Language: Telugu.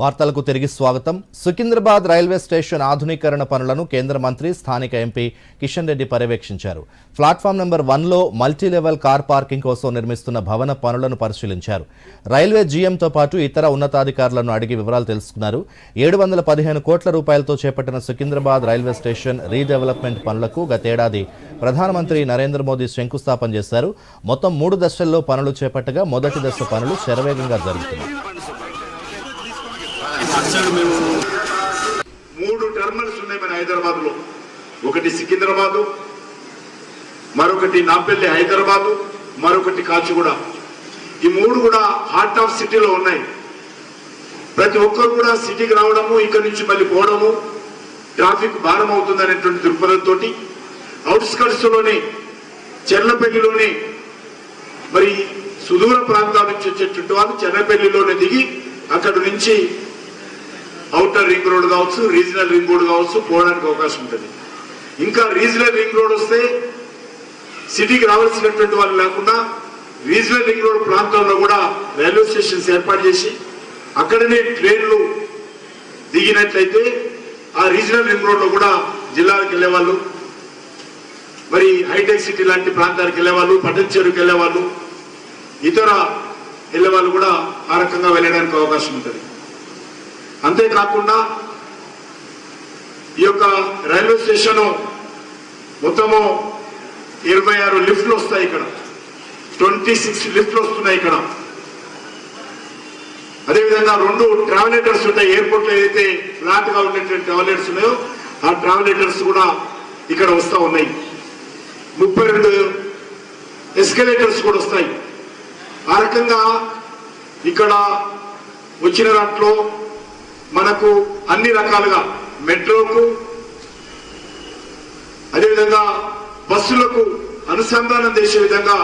వార్తలకు తిరిగి స్వాగతం. సికింద్రాబాద్ రైల్వే స్టేషన్ ఆధునీకరణ పనులను కేంద్ర మంత్రి స్థానిక ఎంపీ కిషన్ రెడ్డి పర్యవేక్షించారు. ప్లాట్ఫామ్ నెంబర్ వన్లో మల్టీ లెవెల్ కార్ పార్కింగ్ కోసం నిర్మిస్తున్న భవన పనులను పరిశీలించారు. రైల్వే జీఎంతో పాటు ఇతర ఉన్నతాధికారులను అడిగి వివరాలు తెలుసుకున్నారు. ఏడు వందల పదిహేను కోట్ల రూపాయలతో చేపట్టిన సికింద్రాబాద్ రైల్వే స్టేషన్ రీడెవలప్మెంట్ పనులకు గతేడాది ప్రధానమంత్రి నరేంద్ర మోదీ శంకుస్థాపన చేశారు. మొత్తం మూడు దశల్లో పనులు చేపట్టగా మొదటి దశ పనులు శరవేగంగా జరుగుతున్నాయి. అసలు మేము. మూడు టెర్మినల్స్ ఉన్నాయి మన హైదరాబాద్లో ఒకటి సికింద్రాబాదు మరొకటి నాంపల్లి హైదరాబాదు మరొకటి కాచిగూడ. ఈ మూడు కూడా హార్ట్ ఆఫ్ సిటీలో ఉన్నాయి. ప్రతి ఒక్కరు కూడా సిటీకి రావడము ఇక్కడి నుంచి మళ్ళీ పోవడము ట్రాఫిక్ భారం అవుతుంది అనేటువంటి దృక్పథంతో అవుట్స్కట్స్లోనే చెర్లపల్లిలోనే మరి సుదూర ప్రాంతాల నుంచి వచ్చేటువంటి వాళ్ళు చెర్లపల్లిలోనే దిగి అక్కడి నుంచి అవుటర్ రింగ్ రోడ్ కావచ్చు రీజనల్ రింగ్ రోడ్ కావచ్చు పోవడానికి అవకాశం ఉంటుంది. ఇంకా రీజనల్ రింగ్ రోడ్ వస్తే సిటీకి రావాల్సినటువంటి వాళ్ళు లేకుండా రీజనల్ రింగ్ రోడ్ ప్రాంతంలో కూడా రైల్వే స్టేషన్స్ ఏర్పాటు చేసి అక్కడనే ట్రైన్లు దిగినట్లయితే ఆ రీజనల్ రింగ్ రోడ్లో కూడా జిల్లాలకు వెళ్ళేవాళ్ళు మరి హైటెక్ సిటీ లాంటి ప్రాంతాలకు వెళ్ళేవాళ్ళు పట్టణ చెరువుకి వెళ్ళేవాళ్ళు ఇతర వెళ్ళేవాళ్ళు కూడా ఆ రకంగా వెళ్ళడానికి అవకాశం ఉంటుంది. అంతేకాకుండా ఈ యొక్క రైల్వే స్టేషన్ మొత్తము ఇరవై ఆరు లిఫ్ట్లు వస్తాయి ఇక్కడ. ట్వంటీ సిక్స్ లిఫ్ట్లు వస్తున్నాయి ఇక్కడ. అదేవిధంగా రెండు ట్రావెలేటర్స్ ఉంటాయి. ఎయిర్పోర్ట్లో ఏదైతే ఫ్లాట్గా ఉండేటువంటి ట్రావెలేటర్స్ ఉన్నాయో ఆ ట్రావెలేటర్స్ కూడా ఇక్కడ వస్తూ ఉన్నాయి. ముప్పై రెండు ఎస్కలేటర్స్ కూడా వస్తాయి. ఆ రకంగా ఇక్కడ వచ్చిన దాంట్లో మనకు అన్ని రకాలుగా మెట్రోకు అదేవిధంగా బస్సులకు అనుసంధానం చేసే విధంగా